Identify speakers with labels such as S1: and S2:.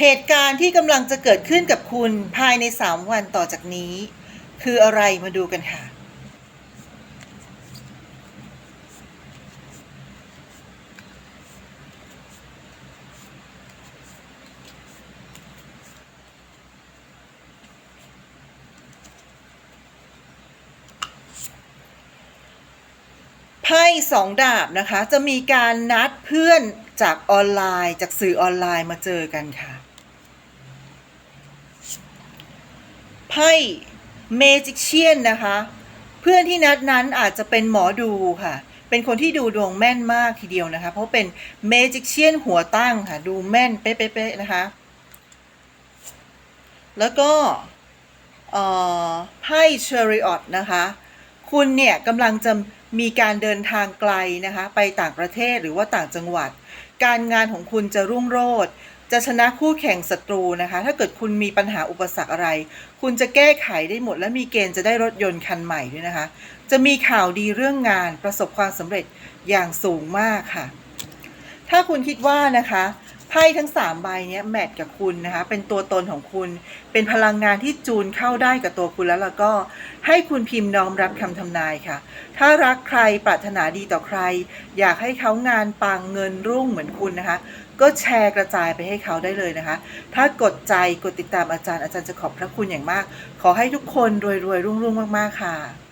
S1: เหตุการณ์ที่กำลังจะเกิดขึ้นกับคุณภายใน 3 วันต่อจากนี้ คืออะไรมาดูกันค่ะ ไพ่สองดาบนะคะ จะมีการนัดเพื่อนจากออนไลน์ จากสื่อออนไลน์มาเจอกันค่ะ ไพ่เมจิกเชียนนะคะ เพื่อนที่นัดนั้นอาจจะเป็นหมอดูค่ะ เป็นคนที่ดูดวงแม่นมากทีเดียวนะคะ เพราะเป็นเมจิกเชียนหัวตั้งค่ะ ดูแม่นเป๊ะๆนะคะ แล้วก็ไพ่เชอริออตนะคะ คุณเนี่ยกำลังจะมีการเดินทางไกลนะคะ ไปต่างประเทศหรือว่าต่างจังหวัด การงานของคุณจะรุ่งโรจน์ จะชนะคู่แข่งศัตรูนะคะ ถ้าเกิดคุณมีปัญหาอุปสรรคอะไร คุณจะแก้ไขได้หมด และมีเกณฑ์จะได้รถยนต์คันใหม่ด้วยนะคะ จะมีข่าวดีเรื่องงานประสบความสำเร็จอย่างสูงมากค่ะ ถ้าคุณคิดว่านะคะ ไพ่ทั้ง 3 ใบเนี้ยแมทกับคุณนะคะ เป็นตัวตนของคุณ เป็นพลังงานที่จูนเข้าได้กับตัวคุณแล้วแล้วก็ให้คุณพิมพ์น้อมรับคำทำนายค่ะ ถ้ารักใครปรารถนาดีต่อใคร อยากให้เขางานปังเงินรุ่งเหมือนคุณนะคะ ก็แชร์กระจายไปให้เขาได้เลยนะคะ ถ้ากดใจกดติดตามอาจารย์อาจารย์จะขอบพระคุณอย่างมาก ขอให้ทุกคนรวยๆรุ่งๆมากๆค่ะ